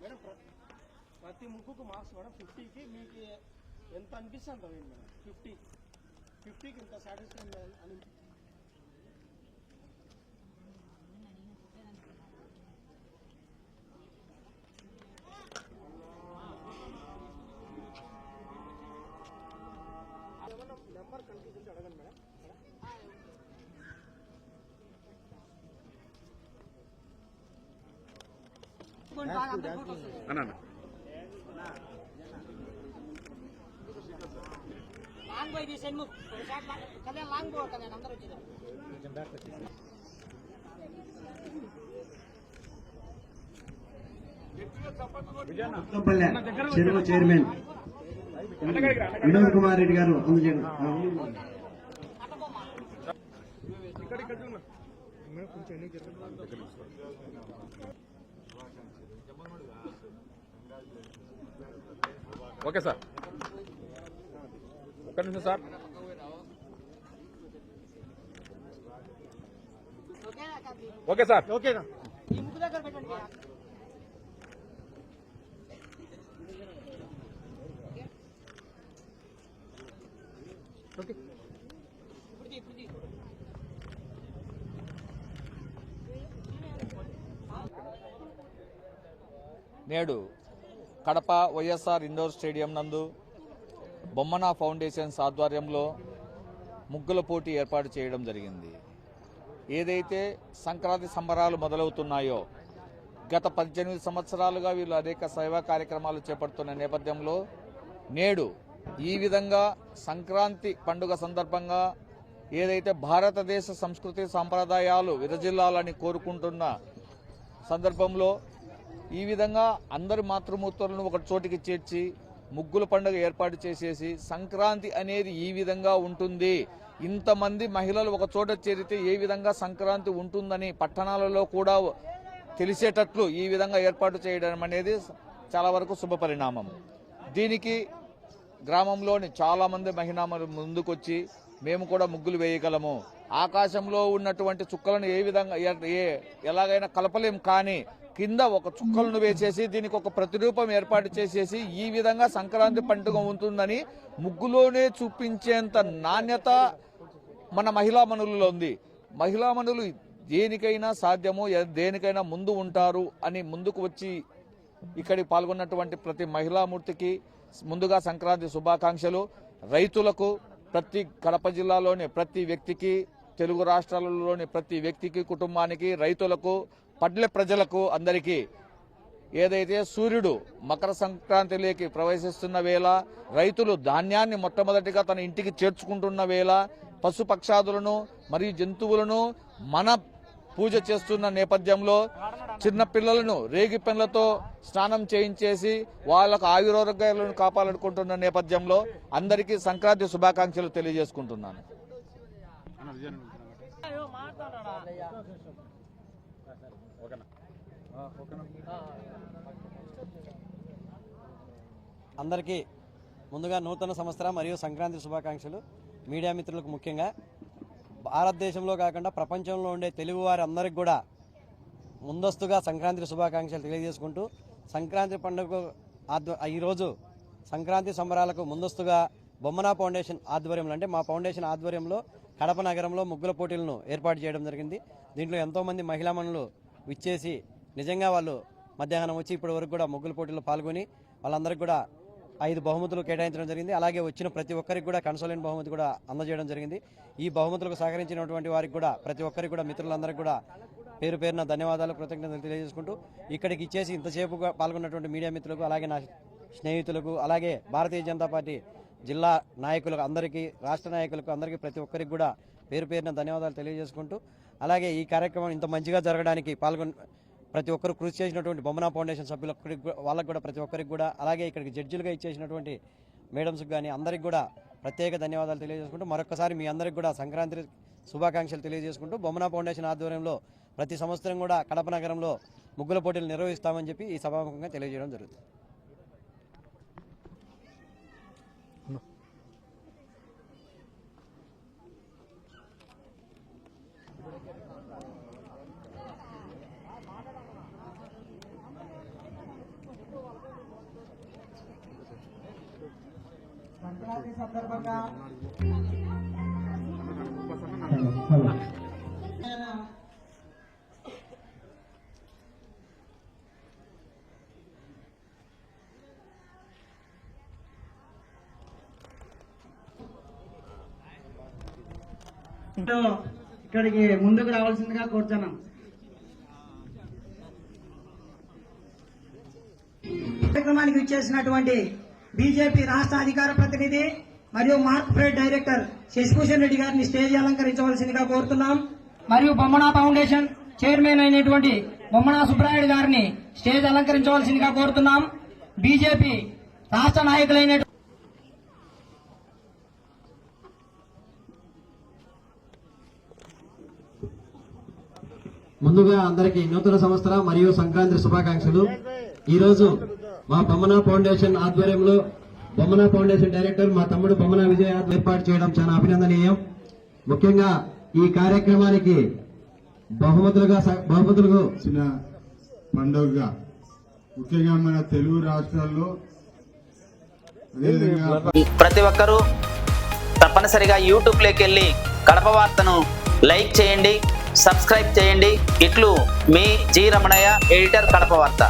Madam ప్ర- ప్రతి ముగ్గుకు marks madam ఫిఫ్టీకి మీకు ఎంత అనిపిస్తే అంత వేయండి మేడం ఫిఫ్టీ ఫిఫ్టీకి ఇంత సాటిస్ఫై అని నెంబర్ కన్ఫ్యూజ్ ఉంటే అడగండి మేడం. అన్న లాంగ్ పోయి తీసేయండి కళ్యాణ్ లాంగ్ పోతాను నేను అందరూ వచ్చిన ముత్తంపల్లె చెరువు చైర్మన్. వినోద్ కుమార్ రెడ్డి గారు అందజేయండి ఓకే సార్ ఒక్క నిమిషం సార్ ఓకే సార్ ఓకేనా నేడు కడప వైఎస్ఆర్ ఇండోర్ స్టేడియం నందు బొమ్మన ఫౌండేషన్స్ ఆధ్వర్యంలో ముగ్గుల పోటీ ఏర్పాటు చేయడం జరిగింది. ఏదైతే సంక్రాంతి సంబరాలు మొదలవుతున్నాయో గత పద్దెనిమిది సంవత్సరాలుగా వీళ్ళు అనేక సేవా కార్యక్రమాలు చేపడుతున్న నేపథ్యంలో నేడు ఈ విధంగా సంక్రాంతి పండుగ సందర్భంగా ఏదైతే భారతదేశ సంస్కృతి సాంప్రదాయాలు విరజిల్లాలని కోరుకుంటున్న సందర్భంలో ఈ విధంగా అందరి మాతృమూర్తులను ఒక చోటికి చేర్చి ముగ్గుల పండుగ ఏర్పాటు చేసేసి సంక్రాంతి అనేది ఈ విధంగా ఉంటుంది. ఇంతమంది మహిళలు ఒక చోట చేరితే ఏ విధంగా సంక్రాంతి ఉంటుందని పట్టణాలలో కూడా తెలిసేటట్లు ఈ విధంగా ఏర్పాటు చేయడం అనేది చాలా వరకు శుభ పరిణామం. దీనికి గ్రామంలోని చాలామంది మహిళలు ముందుకొచ్చి మేము కూడా ముగ్గులు వేయగలము. ఆకాశంలో ఉన్నటువంటి చుక్కలను ఏ విధంగా ఏ- ఎలాగైనా కలపలేం కానీ కింద ఒక చుక్కలను వేసేసి దీనికి ఒక ప్రతిరూపం ఏర్పాటు చేసేసి ఈ విధంగా సంక్రాంతి పండుగ ఉంటుందని ముగ్గులోనే చూపించేంత నాణ్యత మన మహిళా మనులలో ఉంది. మహిళా మనులు దేనికైనా సాధ్యము దేనికైనా ముందు ఉంటారు అని ముందుకు వచ్చి ఇక్కడికి పాల్గొన్నటువంటి ప్రతి మహిళామూర్తికి ముందుగా సంక్రాంతి శుభాకాంక్షలు. రైతులకు ప్రతి కడప జిల్లాలోని ప్రతి వ్యక్తికి తెలుగు రాష్ట్రాలలోని ప్రతి వ్యక్తికి కుటుంబానికి రైతులకు పట్ల ప్రజలకు అందరికీ ఏదైతే సూర్యుడు మకర సంక్రాంతిలోకి ప్రవేశిస్తున్న వేళ రైతులు ధాన్యాన్ని మొట్టమొదటిగా తన ఇంటికి చేర్చుకుంటున్న వేళ పశుపక్షాదులను మరియు జంతువులను మన పూజ చేస్తున్న నేపథ్యంలో చిన్న పిల్లలను రేగి పెన్లతో స్నానం చేయించేసి వాళ్ళకు ఆయురోగ్యాలను కాపాడుకుంటున్న నేపథ్యంలో అందరికీ సంక్రాంతి శుభాకాంక్షలు తెలియజేసుకుంటున్నాను. అందరికీ ముందుగా నూతన సంవత్సరం మరియు సంక్రాంతి శుభాకాంక్షలు. మీడియా మిత్రులకు ముఖ్యంగా. భారతదేశంలో కాకుండా ప్రపంచంలో ఉండే తెలుగు వారి అందరికి కూడా ముందస్తుగా సంక్రాంతి శుభాకాంక్షలు తెలియజేసుకుంటూ సంక్రాంతి పండుగ ఆధ్వ ఈరోజు సంక్రాంతి సంబరాలకు ముందస్తుగా బొమ్మనా ఫౌండేషన్ ఆధ్వర్యంలో అంటే మా ఫౌండేషన్ ఆధ్వర్యంలో కడప నగరంలో ముగ్గుల పోటీలను ఏర్పాటు చేయడం జరిగింది. దీంట్లో ఎంతోమంది మహిళా మనులు విచ్చేసి నిజంగా వాళ్ళు మధ్యాహ్నం వచ్చి ఇప్పటి వరకు కూడా ముగ్గుల పోటీలో పాల్గొని వాళ్ళందరికీ కూడా ఐదు బహుమతులు కేటాయించడం జరిగింది. అలాగే వచ్చిన ప్రతి ఒక్కరికి కూడా కన్సోలిన్ బహుమతి కూడా అందజేయడం జరిగింది. ఈ బహుమతులకు సహకరించినటువంటి వారికి కూడా ప్రతి ఒక్కరికి కూడా మిత్రులందరికీ కూడా పేరు పేరున ధన్యవాదాలు కృతజ్ఞతలు తెలియజేసుకుంటూ ఇక్కడికి ఇచ్చేసి ఇంతసేపుగా పాల్గొన్నటువంటి మీడియా మిత్రులకు అలాగే నా స్నేహితులకు అలాగే భారతీయ జనతా పార్టీ జిల్లా నాయకులకు అందరికీ రాష్ట్ర నాయకులకు అందరికీ ప్రతి ఒక్కరికి కూడా పేరు పేరున ధన్యవాదాలు తెలియజేసుకుంటూ అలాగే ఈ కార్యక్రమం ఇంత మంచిగా జరగడానికి పాల్గొని ప్రతి ఒక్కరు కృషి చేసినటువంటి బొమ్మనా ఫౌండేషన్ సభ్యులకు వాళ్ళకు కూడా ప్రతి ఒక్కరికి కూడా అలాగే ఇక్కడికి జడ్జిలుగా ఇచ్చేసినటువంటి మేడమ్స్కి కానీ అందరికి కూడా ప్రత్యేక ధన్యవాదాలు తెలియజేసుకుంటూ మరొకసారి మీ అందరికి కూడా సంక్రాంతి శుభాకాంక్షలు తెలియజేసుకుంటూ బొమ్మన ఫౌండేషన్ ఆధ్వర్యంలో ప్రతి సంవత్సరం కూడా కడప నగరంలో ముగ్గుల పోటీలు నిర్వహిస్తామని చెప్పి ఈ సభాముఖంగా తెలియజేయడం జరుగుతుంది. ఇక్కడికి ముందుకు రావాల్సిందిగా కోరుతున్నాం కార్యక్రమానికి ఇచ్చేసినటువంటి బీజేపీ రాష్ట్ర అధికార ప్రతినిధి మరియు mark pride director Shashibhushan Reddy గారిని స్టేజ్ అలంకరించవలసిందిగా కోరుతున్నాం. మరియు బొమ్మనా ఫౌండేషన్ చైర్మన్ అయినటువంటి బొమ్మనా సుబ్రాయుడు గారిని స్టేజ్ అలంకరించవలసిందిగా కోరుతున్నాం. బీజేపీ రాష్ట్ర నాయకులైన ముందుగా అందరికీ నూతన సంవత్సర మరియు సంక్రాంతి శుభాకాంక్షలు. ఈరోజు మా బొమ్మన ఫౌండేషన్ ఆధ్వర్యంలో బొమ్మన ఫౌండేషన్ డైరెక్టర్ మా తమ్ముడు బొమ్మన విజయ ఏర్పాటు చేయడం చాలా అభినందనీయం. ముఖ్యంగా ఈ కార్యక్రమానికి బహుమతులుగా బహుమతులకు చిన్న పండుగగా ముఖ్యంగా మన తెలుగు రాష్ట్రాల్లో ప్రతి ఒక్కరూ తప్పనిసరిగా యూట్యూబ్లోకి వెళ్ళి కడప వార్తను లైక్ చేయండి సబ్స్క్రైబ్ చేయండి. ఇట్లు మీ జి రమణయ్య ఎడిటర్ కడప వార్త.